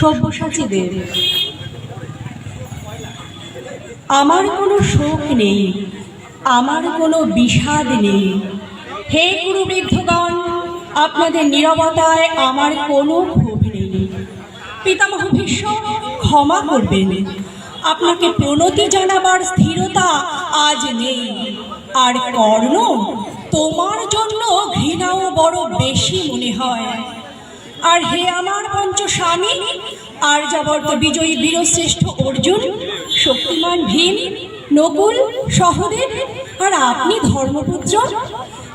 সব্যসাচী দেব আমার কোনো শোক নেই, আমার কোনো বিষাদ নেই। হে গুরু বৃদ্ধগণ আপনাদের নীরবতায় আমার কোনো ক্ষোভ নেই। পিতামহ ভীষ্ম, ক্ষমা করবেন। আপনাকে প্রণতি জানাবার স্থিরতা আজ নেই। আর কর্ণ, তোমার জন্য ঘৃণাও বড় বেশি মনে হয়। আর হে আমার পঞ্চ স্বামী আর যাবর্ত বিজয়ী বীরশ্রেষ্ঠ অর্জুন, শক্তিমান ভীম, নকুল, সহদেব, আর আপনি ধর্মপুত্র,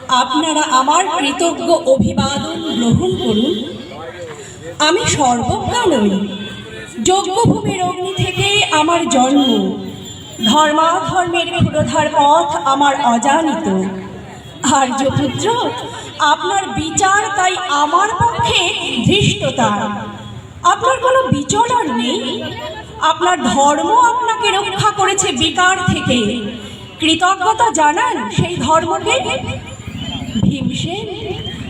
আপনারা আমার কৃতজ্ঞ অভিবাদন গ্রহণ করুন। আমি সর্বজ্ঞা নই যজ্ঞভূমির অগ্নি থেকে আমার জন্ম। ধর্মাধর্মের ক্ষুরধার পথ আমার অজানিত। আর্যপুত্র, আপনার বিচার তাই আমার পক্ষে ধৃষ্টতা আপনার কোনো বিচরণ নেই। আপনার ধর্ম আপনাকে রক্ষা করেছে বিকার থেকে। কৃতজ্ঞতা জানান সেই ধর্মকে। ভীমসেন,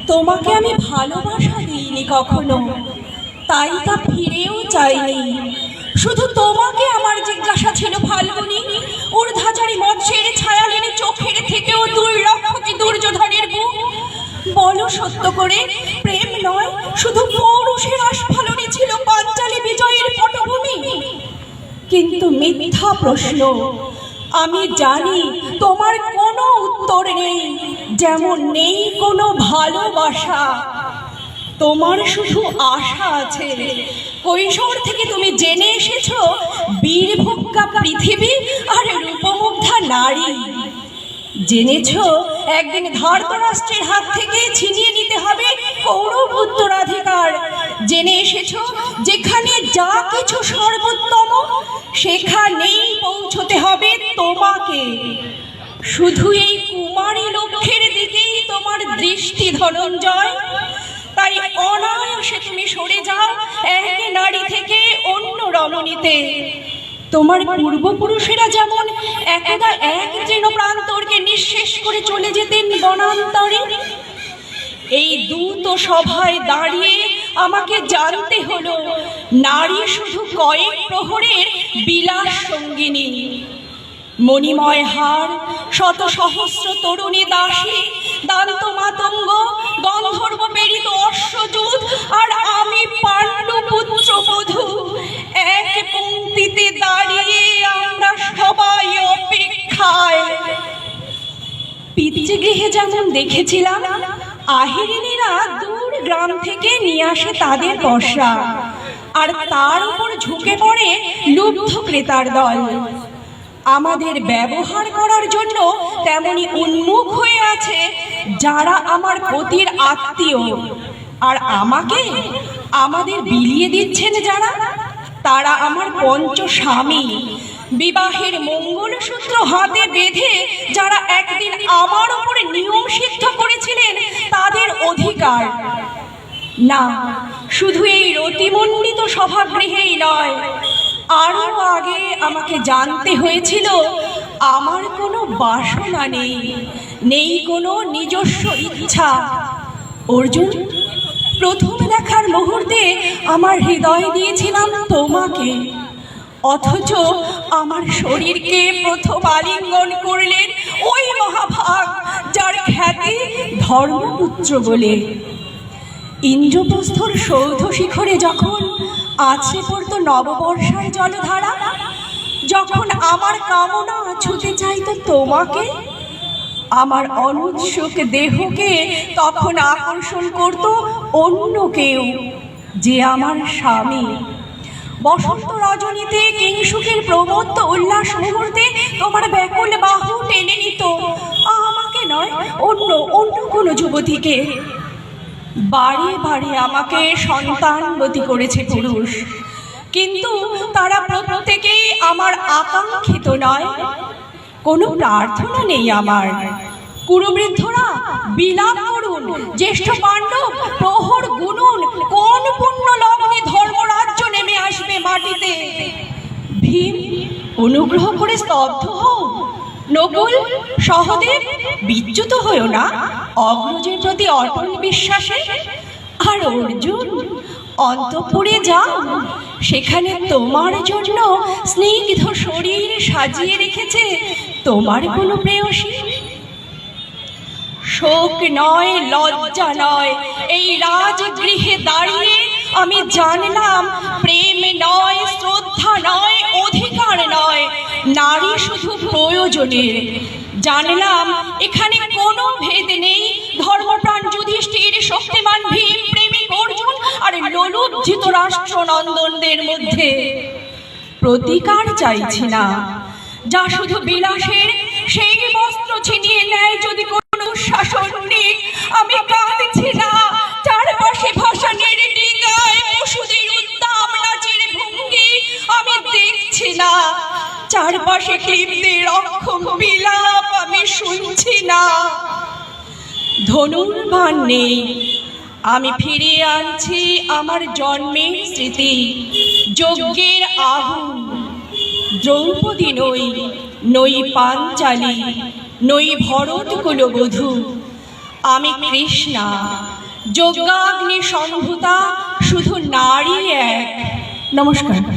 তোমাকে আমি ভালোবাসা দিইনি কখনো। তাই তা ফিরেও চাইনি। শুধু তোমাকে আমার জিজ্ঞাসা ছিল ফাল্গুনি, ঊর্ধ্বাচারী মৎস্যের ছায়া লেনে চোখের সত্য করে, প্রেম নয়, শুধু পৌরুষের আস্ফালনই ছিল পাঞ্চালী বিজয়ের পটভূমি। কিন্তু মিথ্যা প্রশ্ন, আমি জানি তোমার কোনো উত্তর নেই, যেমন নেই কোনো ভালোবাসা। তোমার শুধু আশা আছে। কৈশোর থেকে তুমি জেনে এসেছ বীরভোগ্যা পৃথিবী আর রূপমুগ্ধা নারী। জেনেছ, একদিন ধর্তরাষ্ট্রের হাত থেকে ছিনিয়ে নিতে হবে কৌরব উত্তরাধিকার। জেনে এসেছ, যেখানে যা কিছু সর্বোত্তম, সেখানেই পৌঁছতে হবে তোমাকে। শুধু এই কুমারী লক্ষ্যের দিকেই তোমার দৃষ্টি ধনঞ্জয়। তাই অনায়াসে তুমি সরে যাও এক নারী থেকে অন্য রমণীতে। তোমার পূর্বপুরুষেরা যেমন একদা এক তৃণ দূত সভায় দাঁড়িয়ে আমাকে জানতে হলো, নারী শুধু কয়েক প্রহরের বিলাস সঙ্গিনী। মণিময় হার, শত সহস্র তরুণী দাসী দান্ত মাতঙ্গ গন্ধর্ব প্রেরিত অশ্বযুত আর আমি পাণ্ডু পুত্র বধূ। এক পঙ্ক্তিতে দাঁড়িয়ে আমরা সবাই অপেক্ষায়। পিতৃগৃহে যেমন দেখেছিলাম আহিরিনীরা দূর গ্রাম থেকে নিয়ে আসে তাদের পশরা আর তার উপর ঝুঁকে পড়ে লুব্ধ ক্রেতার দল। আমাদের ব্যবহার করার জন্য তেমনি উন্মুখ হয়ে আছে যারা আমার পতির আত্মীয়। আর আমাকে আমাদের বিলিয়ে দিচ্ছেন যারা, তারা আমার পঞ্চ স্বামী। বিবাহের মঙ্গলসূত্র হাতে বেঁধে যারা একদিন আমার উপরে নিয়ম সিদ্ধ করেছিলেন অধিকার। না, শুধু এই রতিমণ্ডিত সভাগৃহেই নয়, আরও আগে আমাকে জানতে হয়েছিল, আমার কোনো বাসনা নেই নেই কোনো নিজস্ব ইচ্ছা। অর্জুন, প্রথম দেখার মুহূর্তে আমার হৃদয় দিয়েছিলাম তোমাকে। অথচ আমার শরীরকে প্রথম আলিঙ্গন করলেন ওই মহাভাগ যার খ্যাতি ধর্মপুত্র বলে। ইন্দ্রপ্রস্থর সৌধ শিখরে যখন আছড়ে পড়ত নববর্ষার জলধারা, যখন আমার কামনা ছুতে চাইতো তোমাকে, আমার অনুৎসুক দেহকে তখন আকর্ষণ করত অন্য কেউ যে আমার স্বামী। বসন্ত রজনীতে কিংসুকের প্রমত্ত উল্লাস মুহূর্তে তোমার ব্যাকুল বাহু টেনে নিত। আমাকে নয়, অন্য অন্য কোনো যুবতীকে। বাড়ি বাড়ি আমাকে সন্তানবতী করেছে পুরুষ। কিন্তু তারা প্রত্যেকেই আমার আকাঙ্ক্ষিত নয়। কোনো প্রার্থনা নেই আমার। কুরুবৃদ্ধরা বিলাপ করুন, জ্যেষ্ঠ পাণ্ডব, প্রহর গুনুন কোন অনুগ্রহ করে স্তব্ধ হও। নকুল, সহদেব, বিচ্যুত হয়েও না। অগ্রজের প্রতি অটল বিশ্বাসে। আর অর্জুন, অন্তপুরে যাও। সেখানে তোমার জন্য স্নিগ্ধ শরীর সাজিয়ে রেখেছে তোমার কোনো প্রেয়সী। শোক নয়, লজ্জা নয়। এই রাজগৃহে দাঁড়িয়ে আমি জানলাম, প্রেম নয়, শ্রদ্ধা নয় অধিকার নয়, নারী শুধু প্রয়োজনের। জানলাম, এখানে কোনো ভেদ নেই। ধর্মপ্রাণ যুধিষ্ঠির, শক্তিমান ভীম, প্রেমিক অর্জুন আর লোলুজ্জিত রাষ্ট্রনন্দনদের মধ্যে। প্রতিকার চাইছি না। যা শুধু বিলাসের, সেই বস্ত্র ছিনিয়ে নেয় যদি কোনো শাসন নেই। আমি কাঁদছি না, চারপাশে চারপাশে ক্ষিপ্তের অক্ষম বিলাপ আমি শুনছি না। ধনুর্বাণ নেই আমি ফিরিয়ে আনছি আমার জন্মের স্মৃতি, যজ্ঞের আগুন। দ্রৌপদী নই নই পাঞ্চালী, নই ভরত কুলবধূ। আমি কৃষ্ণা যজ্ঞাগ্নি সম্ভূতা শুধু নারী এক। নমস্কার।